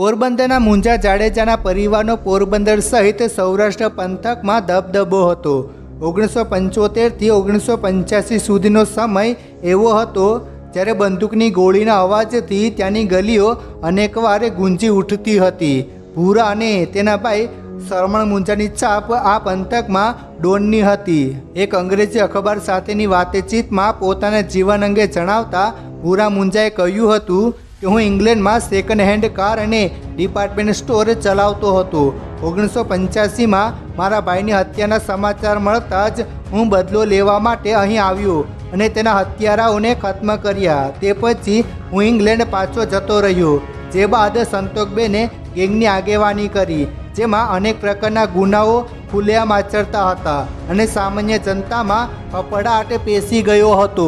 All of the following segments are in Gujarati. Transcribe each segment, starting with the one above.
પોરબંદરના મુંજા જાડેજાના પરિવારનો પોરબંદર સહિત સૌરાષ્ટ્ર પંથકમાં દબદબો હતો. ઓગણીસો પંચોતેરથી ઓગણીસો પંચ્યાસી સુધીનો સમય એવો હતો જ્યારે બંદૂકની ગોળીના અવાજથી ત્યાંની ગલીઓ અનેકવાર ગુંજી ઉઠતી હતી. ભૂરા અને તેના ભાઈ શરમણ મુંજાની છાપ આ પંથકમાં ડોનની હતી. એક અંગ્રેજી અખબાર સાથેની વાતચીતમાં પોતાના જીવન અંગે જણાવતા ભૂરા મુંજાએ કહ્યું હતું કે હું ઇંગ્લેન્ડમાં સેકન્ડ હેન્ડ કાર અને ડિપાર્ટમેન્ટ સ્ટોર ચલાવતો હતો. ઓગણીસો પંચ્યાસીમાં મારા ભાઈની હત્યાના સમાચાર મળતા જ હું બદલો લેવા માટે અહીં આવ્યો અને તેના હત્યારાઓને ખત્મ કર્યા. તે પછી હું ઇંગ્લેન્ડ પાછો જતો રહ્યો. જે બાદ સંતોકબેને ગેંગની આગેવાની કરી, જેમાં અનેક પ્રકારના ગુનાઓ ખુલ્લેઆમ આચરતા હતા અને સામાન્ય જનતામાં ફફડાટ પેસી ગયો હતો.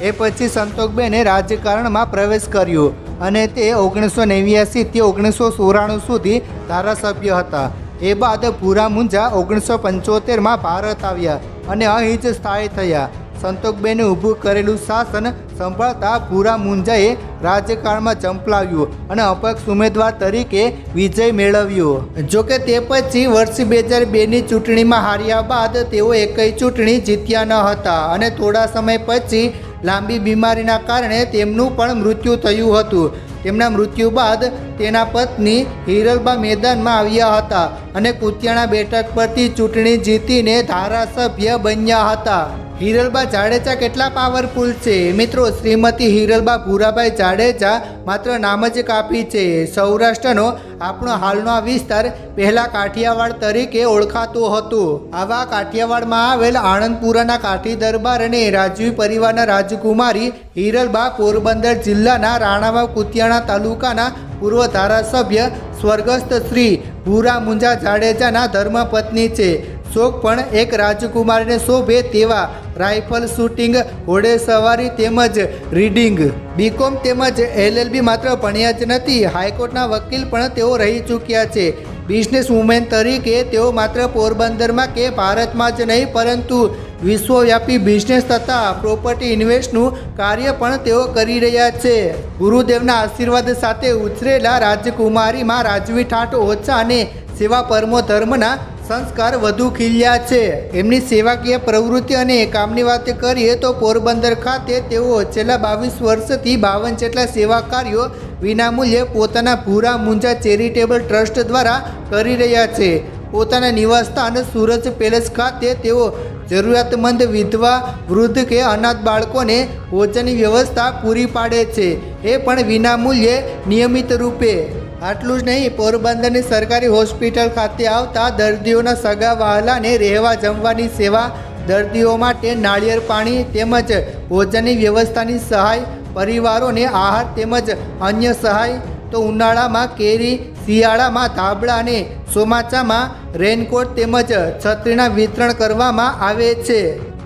એ પછી સંતોકબેને રાજકારણમાં પ્રવેશ કર્યો અને તે ઓગણીસો નેવ્યાસીથી ઓગણીસો ચોરાણું સુધી ધારાસભ્ય હતા. એ બાદ ભૂરા મુંજા ઓગણીસો પંચોતેરમાં ભારત આવ્યા અને અહીં જ સ્થાયી થયા. સંતોકબેને ઊભું કરેલું શાસન સંભાળતા ભૂરા મુંજાએ રાજકારણમાં ચંપલાવ્યું અને અપક્ષ ઉમેદવાર તરીકે વિજય મેળવ્યો. જોકે તે પછી વર્ષ બે હજાર બેની ચૂંટણીમાં હાર્યા બાદ તેઓ એકય ચૂંટણી જીત્યા ન હતા અને થોડા સમય પછી લાંબી બીમારીના કારણે તેમનું પણ મૃત્યુ થયું હતું. તેમના મૃત્યુ બાદ તેના પત્ની હિરલબા મેદાનમાં આવ્યા હતા. અને કુતિયાણા બેઠક પરથી ચૂંટણી જીતીને ધારાસભ્ય બન્યા હતા. હિરલબા જાડેજા કેટલા પાવરફુલ છે? મિત્રો, શ્રીમતી હિરલબા ભૂરાભાઈ જાડેજા માત્ર નામ જ કાપી છે. સૌરાષ્ટ્રનો આપણો હાલનો આ વિસ્તાર પહેલા કાઠિયાવાડ તરીકે ઓળખાતો હતો. આવા કાઠિયાવાડમાં આવેલ આણંદપુરાના કાઠી દરબાર અને રાજવી પરિવારના રાજકુમારી હિરલબા પોરબંદર જિલ્લાના રાણાવાવ કુતિયાણા તાલુકાના પૂર્વ ધારાસભ્ય સ્વર્ગસ્થ શ્રી ભૂરા મુંજા જાડેજાના ધર્મપત્ની છે. શોક પણ એક રાજકુમારને શોભે તેવા રાઇફલ શૂટિંગ ઘોડે સવારી તેમજ રીડિંગ. બીકોમ તેમજ એલએલબી માત્ર ભણ્યા જ નથી, હાઈકોર્ટના વકીલ પણ તેઓ રહી ચૂક્યા છે. બિઝનેસ વુમેન તરીકે તેઓ માત્ર પોરબંદરમાં કે ભારતમાં જ નહીં, પરંતુ વિશ્વવ્યાપી બિઝનેસ તથા પ્રોપર્ટી ઇન્વેસ્ટનું કાર્ય પણ તેઓ કરી રહ્યા છે. ગુરુદેવના આશીર્વાદ સાથે ઉછરેલા રાજકુમારીમાં રાજવી ઠાઠ ઓછા અને સેવા પરમો ધર્મના સંસ્કાર વધુ ખીલ્યા છે. એમની સેવાકીય પ્રવૃત્તિ અને કામની વાત કરીએ તો પોરબંદર ખાતે તેઓ છેલ્લા બાવીસ વર્ષથી બાવન જેટલા સેવા કાર્યો વિનામૂલ્યે પોતાના ભૂરા મુંજા ચેરિટેબલ ટ્રસ્ટ દ્વારા કરી રહ્યા છે. પોતાના નિવાસસ્થાન સુરજ પેલેસ ખાતે તેઓ જરૂરિયાતમંદ વિધવા, વૃદ્ધ કે અનાથ બાળકોને ભોજનની વ્યવસ્થા પૂરી પાડે છે. એ પણ વિનામૂલ્યે નિયમિત રૂપે. આટલું જ નહીં, પોરબંદરની સરકારી હોસ્પિટલ ખાતે આવતા દર્દીઓના સગા વહાલાને રહેવા જમવાની સેવા દર્દીઓ માટે નાળિયેર પાણી તેમજ ભોજનની વ્યવસ્થાની સહાય પરિવારોને આહાર તેમજ અન્ય સહાય તો ઉનાળામાં કેરી, શિયાળામાં ધાબળા અને ચોમાસામાં રેનકોટ તેમજ છત્રીના વિતરણ કરવામાં આવે છે.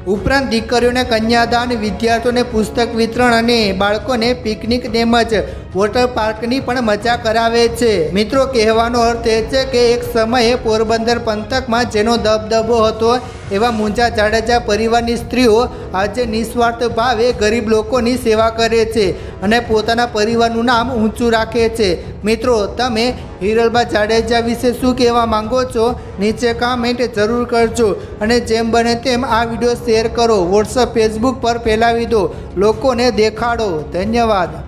ઉપરાંત દીકરીઓને કન્યાદાન, વિદ્યાર્થીઓને પુસ્તક વિતરણ અને બાળકોને પિકનિક તેમજ વોટર પાર્કની પણ મજા કરાવે છે. મિત્રો, કહેવાનો અર્થ એ છે કે એક સમયે પોરબંદર પંથકમાં જેનો દબદબો હતો, એવા મુંજા જાડેજા પરિવારની સ્ત્રીઓ આજે નિસ્વાર્થ ભાવે ગરીબ લોકોની સેવા કરે છે અને પોતાના પરિવારનું નામ ઊંચું રાખે છે. મિત્રો, તમે હિરલબા જાડેજા વિશે શું કહેવા માંગો છો? નીચે કામેન્ટ જરૂર કરજો અને જેમ બને તેમ આ વીડિયો શેર કરો. વોટ્સઅપ ફેસબુક પર ફેલાવી દો. લોકોને દેખાડો. ધન્યવાદ.